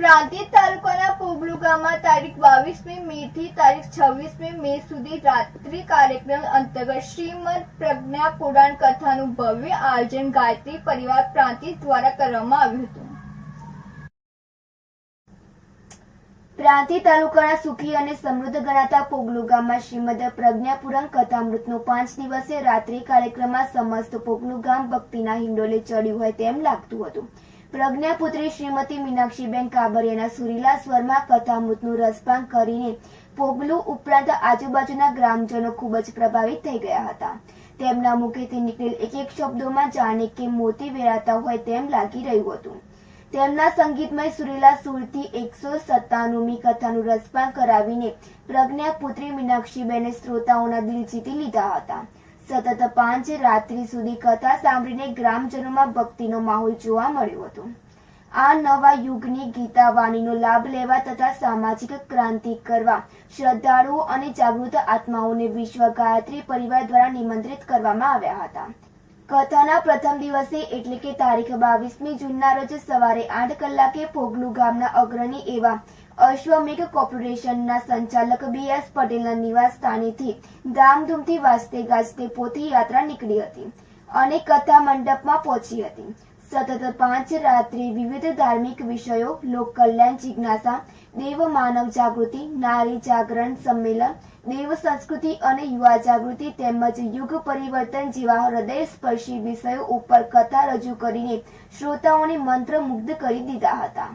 પ્રાંતિજ તાલુકાના પોગલુ ગામમાં તારીખ બાવીસમી મે થી તારીખ છવ્વીસમી મે સુધી રાત્રિ કાર્યક્રમ અંતર્ગત શ્રીમદ પ્રજ્ઞા પુરાણ કથાનું ભવ્ય આયોજન ગાયત્રી પરિવાર પ્રાંતિજ દ્વારા કરવામાં આવ્યું હતું. પ્રાંતિ તાલુકાના સુખી અને સમૃદ્ધ ગણાતા પોગલુ ગામમાં શ્રીમદ પ્રજ્ઞાપુરાણ કથામૃતનો પાંચ દિવસીય રાત્રિ કાર્યક્રમમાં સમસ્ત પોગલુ ગામ ભક્તિના હિંડોલે ચડ્યું હોય તેમ લાગતું હતું. પ્રજ્ઞાપુત્રી શ્રીમતી મીનાક્ષીબેન કાબરિયાના સુરીલા સ્વરમાં કથામૃતનું રસપાન કરીને પોગલું ઉપરાંત આજુબાજુના ગ્રામજનો ખૂબ જ પ્રભાવિત થઈ ગયા હતા. તેમના મુખેથી નીકળેલ એક એક શબ્દોમાં જાણે કે મોતી વેરાતા હોય તેમ લાગી રહ્યું હતું. તેમના સંગીતમય સુરેલા સુરથી એકસો સત્તાનુમી કથાનું રસપાન કરાવીને પ્રજ્ઞાપુત્રી મીનાક્ષીબેને શ્રોતાઓના દિલ જીતી લીધા હતા. સતત પાંચ રાત્રિ સુધી કથા સાંભળીને ગ્રામજનોમાં ભક્તિનો માહોલ જોવા મળ્યો હતો. આ નવા યુગની ગીતા વાણીનો લાભ લેવા તથા સામાજિક ક્રાંતિ કરવા શ્રદ્ધાળુઓ અને જાગૃત આત્માઓને વિશ્વ ગાયત્રી પરિવાર દ્વારા નિમંત્રિત કરવામાં આવ્યા હતા. કથાના પ્રથમ દિવસે, એટલે કે તારીખ બાવીસમી જૂનના રોજ સવારે આઠ કલાકે પોગલુ ગામના અગ્રણી એવા અશ્વમેઘ કોર્પોરેશનના સંચાલક બી એસ પટેલના નિવાસ સ્થાનેથી ધામધૂમથી વાજતે ગાજતે પોથી યાત્રા નીકળી હતી અને કથા મંડપમાં પહોંચી હતી. સતત પાંચ રાત્રિ વિવિધ ધાર્મિક વિષયો લોક કલ્યાણ જિજ્ઞાસા, દેવ માનવ જાગૃતિ, નારી જાગરણ સંમેલન, દેવ સંસ્કૃતિ અને યુવા જાગૃતિ તેમજ યુગ પરિવર્તન જેવા હૃદય સ્પર્શી વિષયો ઉપર કથા રજૂ કરીને શ્રોતાઓને મંત્રમુગ્ધ કરી દીધા હતા.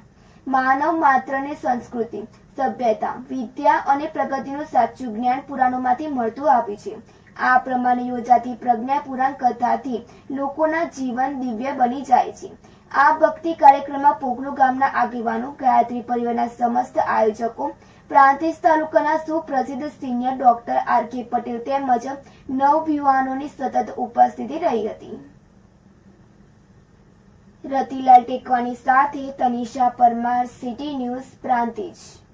માનવ માત્રને સંસ્કૃતિ, સભ્યતા, વિદ્યા અને પ્રગતિનું સાચું જ્ઞાન પુરાણોમાંથી મળતું આવ્યું છે. આ પ્રમાણે યોજાતી પ્રજ્ઞા પુરાણ કથાથી લોકોના જીવન દિવ્ય બની જાય છે. આ ભક્તિ કાર્યક્રમમાં પોગલુ ગામના આગેવાનો, ગાયત્રી પરિવારના સમસ્ત આયોજકો, પ્રાંતિજ તાલુકાના સુપ્રસિદ્ધ senior doctor R K Patel તેમજ નવયુવાનોની સતત ઉપસ્થિતિ રહી હતી. રતિલાલ ટેકવાની સાથે તનિષા પરમાર, સિટી ન્યૂઝ, પ્રાંતિજ.